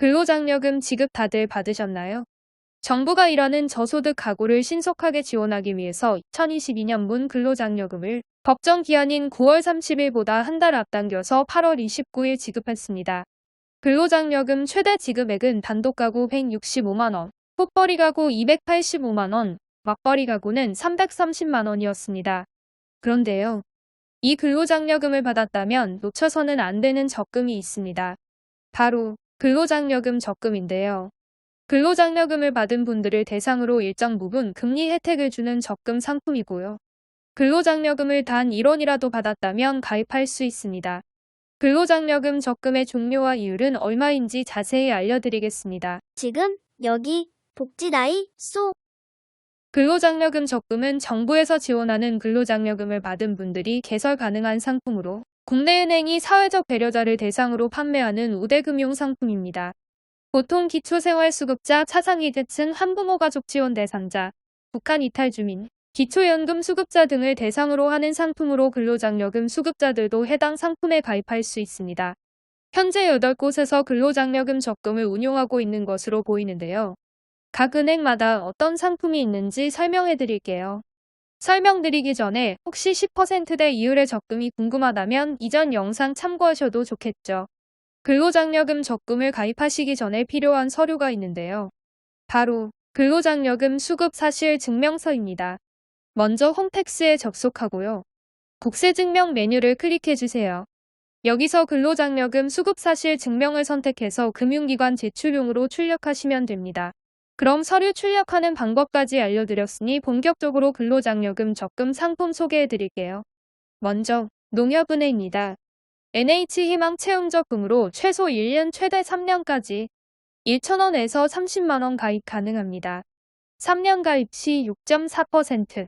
근로장려금 지급 다들 받으셨나요? 정부가 이러는 저소득 가구를 신속하게 지원하기 위해서 2022년분 근로장려금을 법정 기한인 9월 30일보다 한 달 앞당겨서 8월 29일 지급했습니다. 근로장려금 최대 지급액은 단독 가구 165만원, 꽃벌이 가구 285만원, 맞벌이 가구는 330만원이었습니다. 그런데요. 이 근로장려금을 받았다면 놓쳐서는 안 되는 적금이 있습니다. 바로 근로장려금 적금인데요. 근로장려금을 받은 분들을 대상으로 일정 부분 금리 혜택을 주는 적금 상품이고요. 근로장려금을 단 1원이라도 받았다면 가입할 수 있습니다. 근로장려금 적금의 종류와 이율은 얼마인지 자세히 알려드리겠습니다. 지금 여기 복지나이 쏙 근로장려금 적금은 정부에서 지원하는 근로장려금을 받은 분들이 개설 가능한 상품으로 국내은행이 사회적 배려자를 대상으로 판매하는 우대금융 상품입니다. 보통 기초생활수급자, 차상위계층, 한부모 가족 지원 대상자, 북한 이탈 주민, 기초연금 수급자 등을 대상으로 하는 상품으로 근로장려금 수급자들도 해당 상품에 가입할 수 있습니다. 현재 8곳에서 근로장려금 적금을 운용하고 있는 것으로 보이는데요. 각 은행마다 어떤 상품이 있는지 설명해 드릴게요. 설명드리기 전에 혹시 10%대 이율의 적금이 궁금하다면 이전 영상 참고하셔도 좋겠죠. 근로장려금 적금을 가입하시기 전에 필요한 서류가 있는데요. 바로 근로장려금 수급 사실 증명서입니다. 먼저 홈택스에 접속하고요. 국세증명 메뉴를 클릭해 주세요. 여기서 근로장려금 수급 사실 증명을 선택해서 금융기관 제출용으로 출력하시면 됩니다. 그럼 서류 출력하는 방법까지 알려드렸으니 본격적으로 근로장려금 적금 상품 소개해 드릴게요. 먼저 농협은행입니다. NH희망 채용적금으로 최소 1년 최대 3년까지 1,000원에서 30만원 가입 가능합니다. 3년 가입 시 6.4%,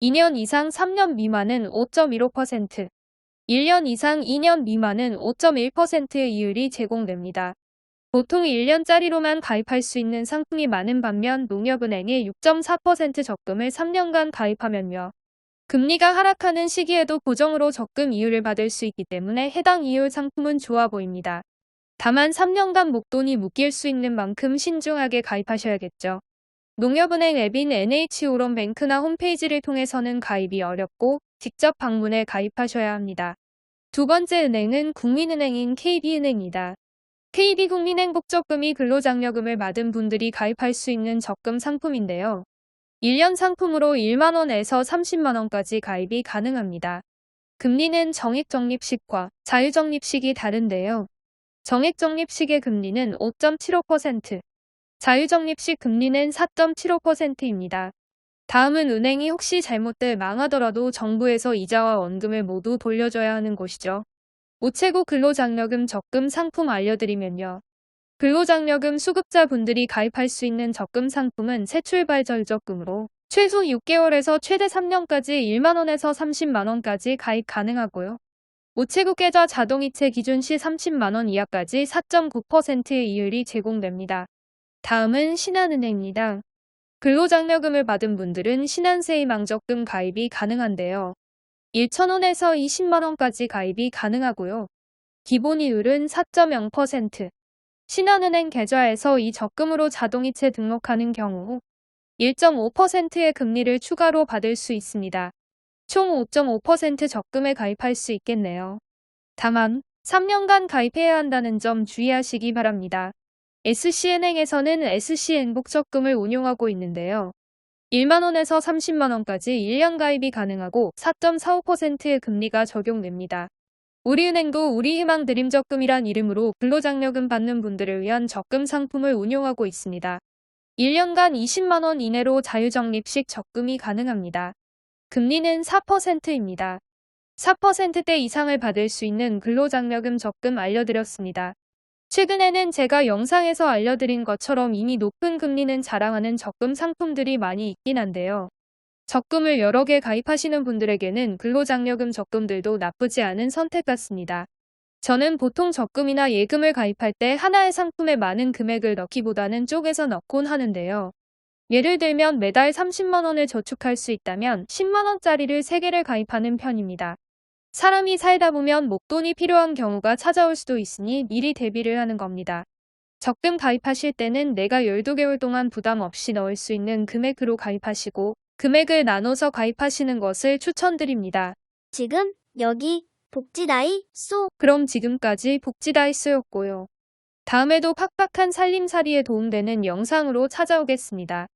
2년 이상 3년 미만은 5.15%, 1년 이상 2년 미만은 5.1%의 이율이 제공됩니다. 보통 1년짜리로만 가입할 수 있는 상품이 많은 반면 농협은행의 6.4% 적금을 3년간 가입하면요. 금리가 하락하는 시기에도 고정으로 적금 이율을 받을 수 있기 때문에 해당 이율 상품은 좋아 보입니다. 다만 3년간 목돈이 묶일 수 있는 만큼 신중하게 가입하셔야겠죠. 농협은행 앱인 NH우런뱅크나 홈페이지를 통해서는 가입이 어렵고 직접 방문해 가입하셔야 합니다. 두 번째 은행은 국민은행인 KB은행이다. KB국민행복적금이 근로장려금을 받은 분들이 가입할 수 있는 적금 상품인데요. 1년 상품으로 1만원에서 30만원까지 가입이 가능합니다. 금리는 정액적립식과 자유적립식이 다른데요. 정액적립식의 금리는 5.75%, 자유적립식 금리는 4.75%입니다. 다음은 은행이 혹시 잘못돼 망하더라도 정부에서 이자와 원금을 모두 돌려줘야 하는 곳이죠. 우체국 근로장려금 적금 상품 알려드리면요. 근로장려금 수급자분들이 가입할 수 있는 적금 상품은 새출발 절적금으로 최소 6개월에서 최대 3년까지 1만원에서 30만원까지 가입 가능하고요. 우체국 계좌 자동이체 기준 시 30만원 이하까지 4.9%의 이율이 제공됩니다. 다음은 신한은행입니다. 근로장려금을 받은 분들은 신한세희망적금 가입이 가능한데요. 1,000원에서 20만원까지 가입이 가능하고요. 기본 이율은 4.0%. 신한은행 계좌에서 이 적금으로 자동이체 등록하는 경우 1.5%의 금리를 추가로 받을 수 있습니다. 총 5.5% 적금에 가입할 수 있겠네요. 다만 3년간 가입해야 한다는 점 주의하시기 바랍니다. SC은행에서는 SC행복적금을 운용하고 있는데요. 1만원에서 30만원까지 1년 가입이 가능하고 4.45%의 금리가 적용됩니다. 우리은행도 우리희망 드림적금이란 이름으로 근로장려금 받는 분들을 위한 적금 상품을 운용하고 있습니다. 1년간 20만원 이내로 자유적립식 적금이 가능합니다. 금리는 4%입니다. 4%대 이상을 받을 수 있는 근로장려금 적금 알려드렸습니다. 최근에는 제가 영상에서 알려드린 것처럼 이미 높은 금리는 자랑하는 적금 상품들이 많이 있긴 한데요. 적금을 여러 개 가입하시는 분들에게는 근로장려금 적금들도 나쁘지 않은 선택 같습니다. 저는 보통 적금이나 예금을 가입할 때 하나의 상품에 많은 금액을 넣기보다는 쪼개서 넣곤 하는데요. 예를 들면 매달 30만원을 저축할 수 있다면 10만원짜리를 3개를 가입하는 편입니다. 사람이 살다 보면 목돈이 필요한 경우가 찾아올 수도 있으니 미리 대비를 하는 겁니다. 적금 가입하실 때는 내가 12개월 동안 부담 없이 넣을 수 있는 금액으로 가입하시고 금액을 나눠서 가입하시는 것을 추천드립니다. 지금 여기 복지나이 쏙 그럼 지금까지 복지다이스였고요. 다음에도 팍팍한 살림살이에 도움되는 영상으로 찾아오겠습니다.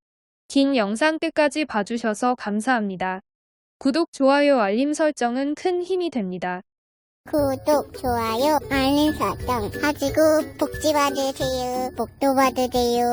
긴 영상 끝까지 봐주셔서 감사합니다. 구독, 좋아요, 알림 설정은 큰 힘이 됩니다. 구독, 좋아요, 알림 설정 하시고 복지 받으세요. 복도 받으세요.